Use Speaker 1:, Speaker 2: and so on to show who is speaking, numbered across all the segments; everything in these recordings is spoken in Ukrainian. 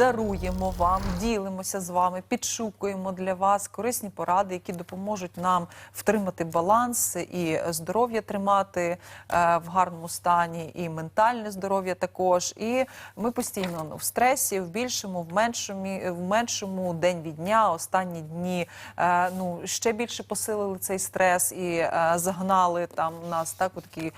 Speaker 1: Даруємо вам, ділимося з вами, підшукуємо для вас корисні поради, які допоможуть нам втримати баланс і здоров'я тримати е, в гарному стані, і ментальне здоров'я також. І ми постійно ну, в стресі, в більшому, в меншому, в меншому день від дня, останні дні е, ну ще більше посилили цей стрес і е, загнали там нас так у такий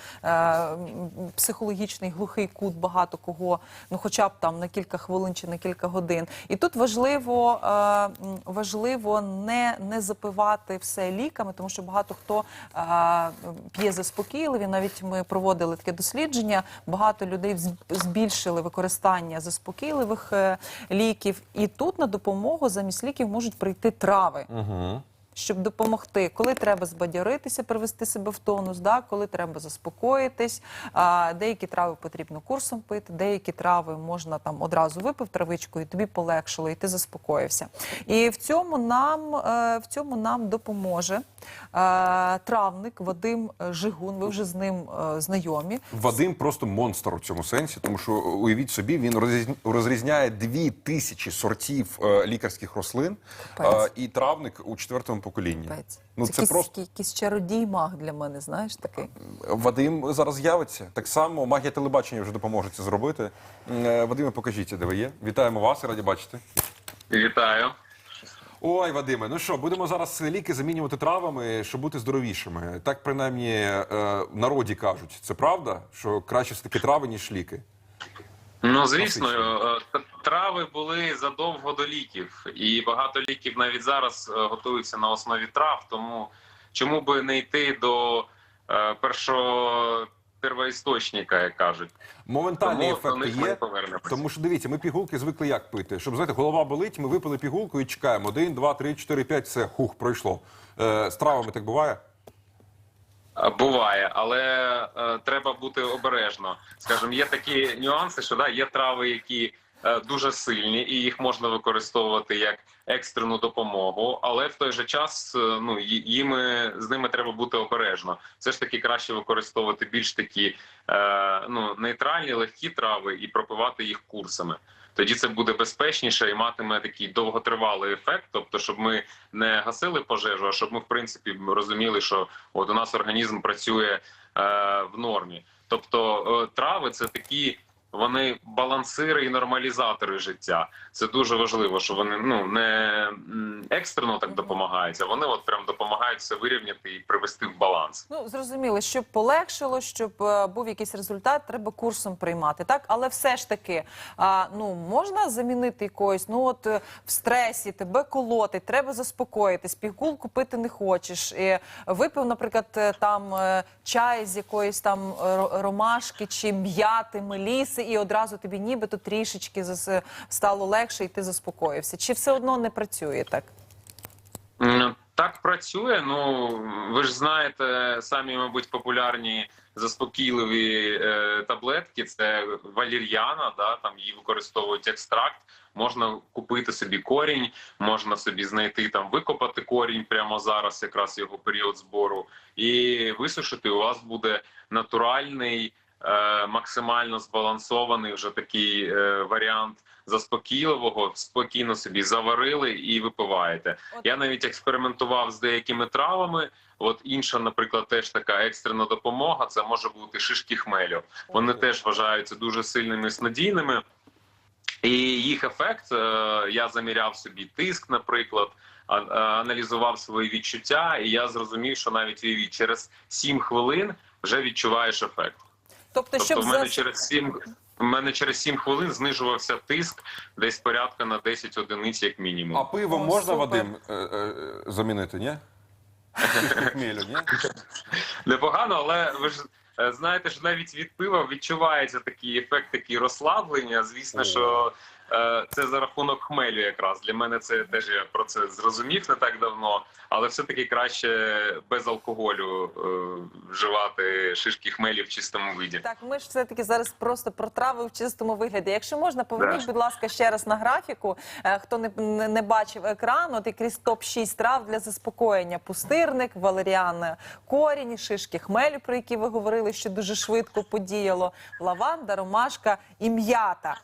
Speaker 1: психологічний глухий кут багато кого, ну хоча б там на кілька хвилин чи на кілька годин. І тут важливо, е, важливо не, не запивати все ліками, тому що багато хто е, п'є заспокійливі. Навіть ми проводили таке дослідження. Багато людей збільшили використання заспокійливих е, ліків, і тут на допомогу замість ліків можуть прийти трави
Speaker 2: Угу.
Speaker 1: Щоб допомогти, коли треба збадьоритися, привести себе в тонус, да, коли треба заспокоїтись. А, деякі трави потрібно курсом пити, деякі трави можна там одразу випив травичку, і тобі полегшило, і ти заспокоївся. І в цьому нам, е, в цьому нам допоможе е, травник Вадим Жигун. Ви вже з ним е, знайомі.
Speaker 2: Вадим просто монстр у цьому сенсі, тому що уявіть собі, він розрізня- розрізняє дві тисячі сортів лікарських рослин
Speaker 1: Капець.
Speaker 2: е, і травник у четвертому поколінні.
Speaker 1: Капець.
Speaker 2: Ну
Speaker 1: це
Speaker 2: це
Speaker 1: якийсь,
Speaker 2: просто
Speaker 1: якийсь чародій маг для мене, знаєш такий.
Speaker 2: Вадим зараз з'явиться. Так само магія телебачення вже допоможе це зробити. Е, Вадиме, покажіть, де ви є. Вітаємо вас, раді бачити.
Speaker 3: Вітаю.
Speaker 2: Ой, Вадиме, ну що, будемо зараз ліки замінювати травами, щоб бути здоровішими. Так принаймні е, народі кажуть. Це правда, що краще все таки трави, ніж ліки.
Speaker 3: Ну звісно, е, т- трави були задовго до ліків, і багато ліків навіть зараз е, готуються на основі трав. Тому чому би не йти до е, першого первоісточника, як кажуть.
Speaker 2: Моментальний
Speaker 3: Тому до
Speaker 2: ефект є. Тому що дивіться, ми пігулки звикли як пити. Щоб знаєте, голова болить, ми випили пігулку і чекаємо. Один, два, три, чотири, п'ять, все, хух, пройшло. Е, з травами так буває.
Speaker 3: А, Буває, але е, треба бути обережно. Скажімо, є такі нюанси, що да, є трави, які е, дуже сильні, і їх можна використовувати як екстрену допомогу, але в той же час е, ну їми з ними треба бути обережно. Все ж таки краще використовувати більш такі е, ну нейтральні, легкі трави і пропивати їх курсами. Тоді це буде безпечніше і матиме такий довготривалий ефект. Тобто, щоб ми не гасили пожежу, а щоб ми в принципі розуміли, що от у нас організм працює е, в нормі. Тобто е, трави це такі. Вони балансири і нормалізатори життя. Це дуже важливо, що вони ну не екстрено так допомагають, а вони от прям допомагають все вирівняти і привести в баланс.
Speaker 1: Ну зрозуміло, щоб полегшило, щоб е, був якийсь результат, треба курсом приймати. Так, але все ж таки, а, ну можна замінити якоюсь, ну от е, в стресі тебе колотить, треба заспокоїтись, пігулку пити не хочеш. І випив, наприклад, е, там е, чай з якоїсь там е, ромашки чи м'яти, меліси, і одразу тобі нібито трішечки стало легше, і ти заспокоївся. Чи все одно не працює так?
Speaker 3: Так працює. Ну ви ж знаєте, самі, мабуть, популярні заспокійливі е, таблетки. Це валір'яна, да там її використовують екстракт. Можна купити собі корінь, можна собі знайти там, викопати корінь прямо зараз, якраз його період збору, і висушити. У вас буде натуральний, максимально збалансований вже такий е, варіант заспокійливого. Спокійно собі заварили і випиваєте. Я навіть експериментував з деякими травами. От інша, наприклад, теж така екстрена допомога. Це може бути шишки хмелю. Вони теж вважаються дуже сильними і снодійними. І їх ефект е, я заміряв собі тиск, наприклад, аналізував свої відчуття, і я зрозумів, що навіть через 7 хвилин вже відчуваєш ефект.
Speaker 1: Тобто,
Speaker 3: Тобто,
Speaker 1: щоб
Speaker 3: в мене
Speaker 1: за...
Speaker 3: через 7 в мене через 7 хвилин знижувався тиск десь порядка на 10 одиниць, як мінімум.
Speaker 2: А пиво
Speaker 1: О,
Speaker 2: можна,
Speaker 1: супер.
Speaker 2: Вадим, е, е, замінити, ні? Хмілю, ні?
Speaker 3: Непогано, але ви ж е, знаєте, що навіть від пива відчувається такий ефект, такий розслаблення. Звісно, що це за рахунок хмелю. Якраз для мене це теж я про це зрозумів не так давно, але все-таки краще без алкоголю е, вживати шишки хмелі в чистому виді.
Speaker 1: Так, ми ж все таки зараз просто про трави в чистому вигляді. Якщо можна, поверніть,
Speaker 3: Да.
Speaker 1: будь ласка, ще раз на графіку. Е, Хто не, не, не бачив екран, от якийсь топ 6 трав для заспокоєння: пустирник, валеріан, корінь, шишки хмелю, про які ви говорили, що дуже швидко подіяло, лаванда, ромашка і м'ята.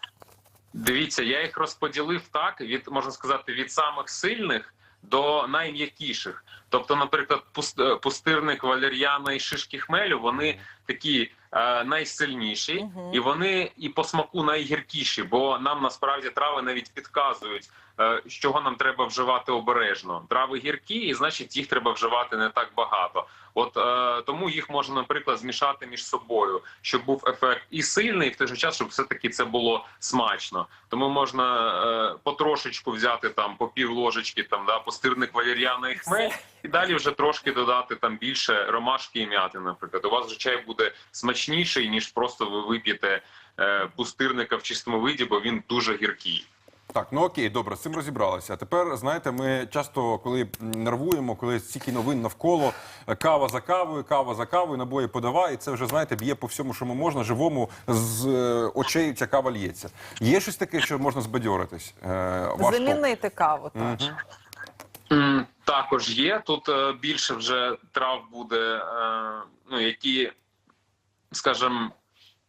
Speaker 3: Дивіться, я їх розподілив так від можна сказати від самих сильних до найм'якіших. Тобто, наприклад, е, пустирник валер'яна і шишки хмелю, вони такі е, найсильніші,
Speaker 1: Мгм.
Speaker 3: і вони і по смаку найгіркіші, бо нам насправді трави навіть підказують, з чого нам треба вживати обережно. Трави гіркі, і значить їх треба вживати не так багато. От е, тому їх можна, наприклад, змішати між собою, щоб був ефект і сильний, і в той же час, щоб все таки це було смачно. Тому можна е, потрошечку взяти там по пів ложечки, там да пустирник валер'яна і хмель, і далі вже трошки додати там більше ромашки і м'яти. Наприклад, у вас вже чай буде смачніший ніж просто ви вип'єте е, пустирника в чистому виді, бо він дуже гіркий.
Speaker 2: Так, ну окей, добре, з цим розібралися. А тепер знаєте, ми часто, коли нервуємо, коли стільки новин навколо, кава за кавою, кава за кавою, набої подавай, і це вже знаєте, б'є по всьому, що можна, живому з е, очей ця кава лється. Є щось таке, що можна збадьоритись? Е, ваш топ?
Speaker 1: Замінити каву. Так.
Speaker 2: Мгм.
Speaker 3: М, Також є тут е, більше вже трав буде, е, ну які, скажімо,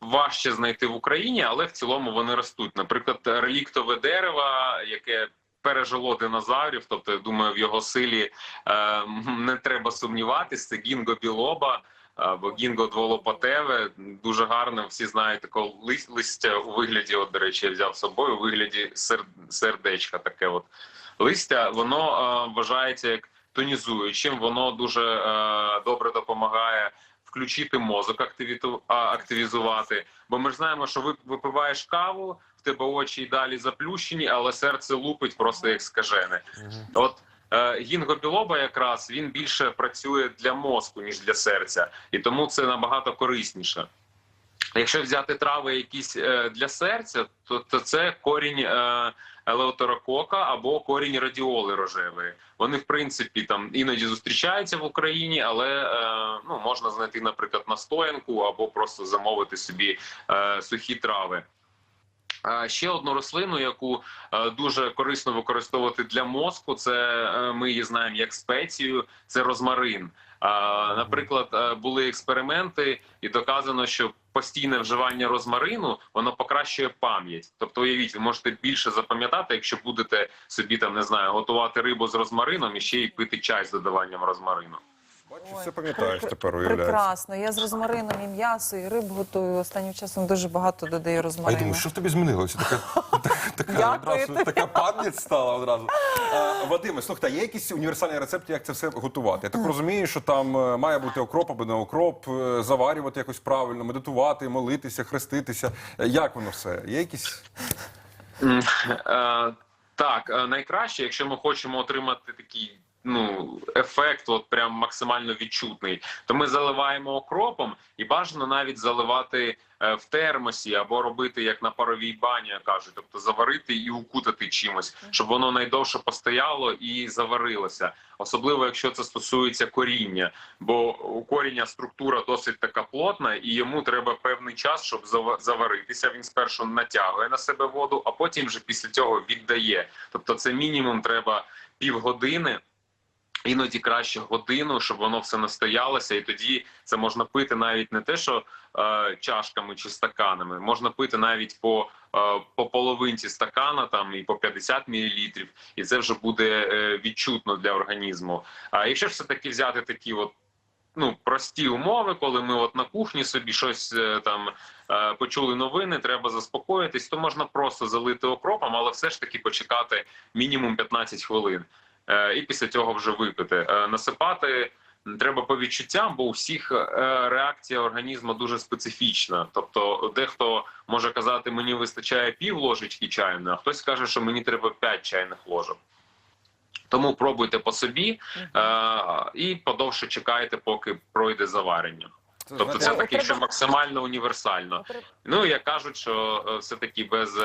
Speaker 3: важче знайти в Україні, але в цілому вони ростуть. Наприклад, реліктове дерево, яке пережило динозаврів, тобто я думаю, в його силі е, не треба сумніватися. Це гінго білоба. Або гінго дволопатеве дуже гарно. Всі знають такого лис- листя у вигляді. От, до речі, я взяв з собою у вигляді сер- сердечка. Таке от листя, воно е, вважається як тонізуючим. Воно дуже е, добре допомагає включити мозок, активізувати. Бо ми ж знаємо, що ви випиваєш каву, в тебе очі й далі заплющені, але серце лупить просто як скажене. От е, гінго білоба якраз він більше працює для мозку ніж для серця, і тому це набагато корисніше. Якщо взяти трави якісь е, для серця, то, це корінь е, або корінь радіоли рожевої. Вони, в принципі, там іноді зустрічаються в Україні, але е, ну, можна знайти, наприклад, настоянку або просто замовити собі сухі трави. Ще одну рослину, яку дуже корисно використовувати для мозку, це ми її знаємо як спецію, це розмарин. Наприклад, е, були експерименти, і доказано, що постійне вживання розмарину воно покращує пам'ять. Тобто, уявіть, ви можете більше запам'ятати, якщо будете собі там не знаю, готувати рибу з розмарином і ще й пити чай з додаванням розмарину.
Speaker 2: Бачиш, все пам'ятаєш тепер, уявляєш.
Speaker 1: Прекрасно. Я з розмарином і м'ясо, і риб готую. Останнім часом дуже багато додаю
Speaker 2: А я
Speaker 1: розмарину.
Speaker 2: думаю, що в тобі змінилося? Така, така, така,
Speaker 1: Дякую
Speaker 2: одразу,
Speaker 1: тобі.
Speaker 2: така пам'ять стала одразу. А, Вадиме, слухайте, а є якісь універсальні рецепти, як це все готувати? Я так розумію, що там е, має бути окроп або не окроп, е, заварювати якось правильно, медитувати, молитися, хреститися. Е, Як воно все? Є якісь.
Speaker 3: М, е, Так, е, найкраще, якщо ми хочемо отримати такий ну ефект, от прям максимально відчутний, то ми заливаємо окропом і бажано навіть заливати е, в термосі або робити як на паровій бані, кажуть, тобто заварити і укутати чимось, щоб воно найдовше постояло і заварилося. Особливо якщо це стосується коріння, бо у коріння структура досить така плотна, і йому треба певний час, щоб зава- заваритися. Він спершу натягує на себе воду, а потім вже після цього віддає. Тобто, це мінімум треба півгодини. Іноді краще годину, щоб воно все настоялося, і тоді це можна пити навіть не те, що е, чашками чи стаканами, можна пити навіть по, е, по половинці стакана, там і по 50 мл, і це вже буде е, відчутно для організму. А якщо все таки взяти такі от ну прості умови, коли ми от на кухні собі щось е, там е, почули новини, треба заспокоїтись, то можна просто залити окропом, але все ж таки почекати мінімум 15 хвилин. Е, і після цього вже випити. Е, Насипати треба по відчуттям, бо у всіх е, реакція організму дуже специфічна. Тобто, дехто може казати, мені вистачає пів ложечки чайної, а хтось каже, що мені треба 5 чайних ложок. Тому пробуйте по собі е, і подовше чекайте, поки пройде заварення. Тобто це таке, що максимально універсально. Ну як кажуть, що все таки без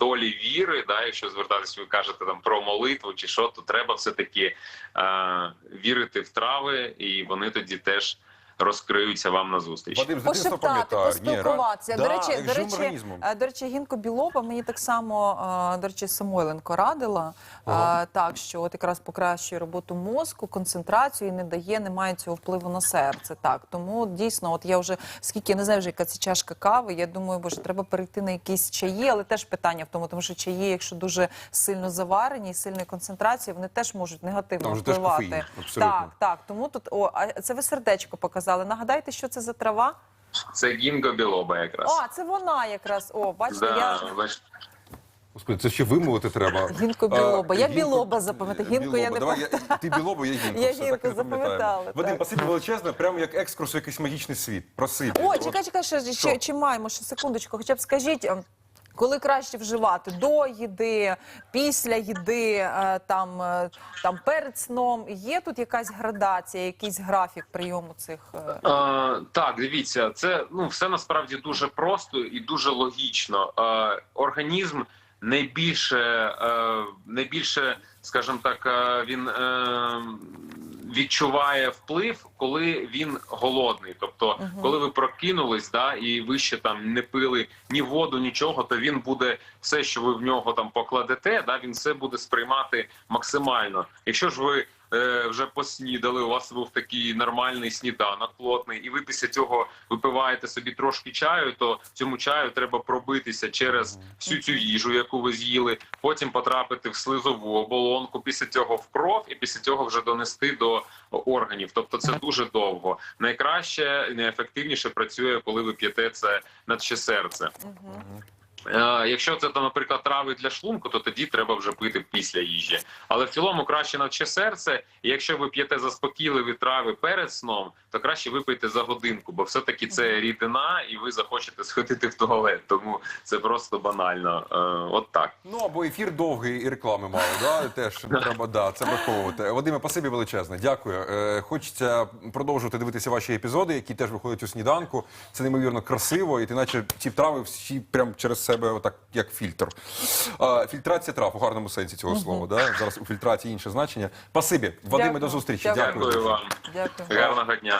Speaker 3: долі віри, да, якщо звертатися, ви кажете там про молитву чи що, то треба все таки е, вірити в трави, і вони тоді теж розкриються вам на зустріч.
Speaker 2: Вадим
Speaker 1: Пошептати,
Speaker 2: пам'ятає. Ні,
Speaker 1: поспілкуватися. До
Speaker 2: Да,
Speaker 1: речі,
Speaker 2: як
Speaker 1: до речі, е, до речі, Гінко Білова мені так само, е, до речі, Самойленко радила
Speaker 2: Ага.
Speaker 1: е, так, що от якраз покращує роботу мозку, концентрацію і не дає, не має цього впливу на серце. Так, тому дійсно, от я вже скільки я не знаю, вже яка це чашка кави. Я думаю, боже, треба перейти на якісь чаї, але теж питання в тому, тому що чаї, якщо дуже сильно заварені і сильної концентрації, вони теж можуть негативно
Speaker 2: Там же теж
Speaker 1: впливати.
Speaker 2: кофеїн.
Speaker 1: Так, так. Тому тут о, а це ви сердечко показали. Нагадайте, що це за трава?
Speaker 3: Це гінго білоба якраз.
Speaker 1: О, це вона якраз. О, бачите,
Speaker 3: да,
Speaker 1: я
Speaker 3: бачите.
Speaker 2: Господи, це ще вимовити треба.
Speaker 1: Гінко білоба. Я білоба запам'ятаю. Гінко я
Speaker 2: Білоба.
Speaker 1: не
Speaker 2: я, Ти білоба, я гінко.
Speaker 1: Я
Speaker 2: Все,
Speaker 1: гінко
Speaker 2: і запам'ятаємо.
Speaker 1: запам'ятала,
Speaker 2: Вадим,
Speaker 1: так.
Speaker 2: спасибі величезне, прямо як екскурс у якийсь магічний світ. Просити.
Speaker 1: Ой, чекай, чекай, ще, ще чи маємо ще секундочку. Хоча б скажіть. ем, Коли краще вживати до їди, після їди, е, там, е, там перед сном, є тут якась градація, якийсь графік прийому цих е,
Speaker 3: так, дивіться, це ну все насправді дуже просто і дуже логічно. Е, організм найбільше, е, найбільше, скажімо так, е, він е, відчуває вплив, коли він голодний. Тобто, коли ви прокинулись, да, і ви ще там не пили ні воду, нічого, то він буде все, що ви в нього там покладете, да, він все буде сприймати максимально. Якщо ж ви вже поснідали, у вас був такий нормальний сніданок плотний, і ви після цього випиваєте собі трошки чаю, то цьому чаю треба пробитися через всю цю їжу, яку ви з'їли, потім потрапити в слизову оболонку, після цього в кров, і після цього вже донести до органів. Тобто це дуже довго. Найкраще і найефективніше працює, коли ви п'єте це наче серце. Е, Якщо це там, наприклад, трави для шлунку, то тоді треба вже пити після їжі. Але в цілому краще наче серце. І якщо ви п'єте заспокійливі трави перед сном, то краще випийте за годинку, бо все-таки це рідина, і ви захочете сходити в туалет. Тому це просто банально. Е, От так.
Speaker 2: Ну або ефір довгий і реклами мало. Да? Теж треба да, це враховувати. Вадиме, спасибі величезне. Дякую. Е, хочеться продовжувати дивитися ваші епізоди, які теж виходять у сніданку. Це неймовірно красиво, і ти наче ці трави всі прям через себе, отак як фільтр. Е, фільтрація трав у гарному сенсі цього слова. Да? Зараз у фільтрації інше значення. Спасибі. Вадиме,
Speaker 1: Дякую.
Speaker 2: до зустрічі.
Speaker 1: Дякую.
Speaker 2: Дякую.
Speaker 3: Дякую вам.
Speaker 1: Дякую.
Speaker 3: Гарного дня.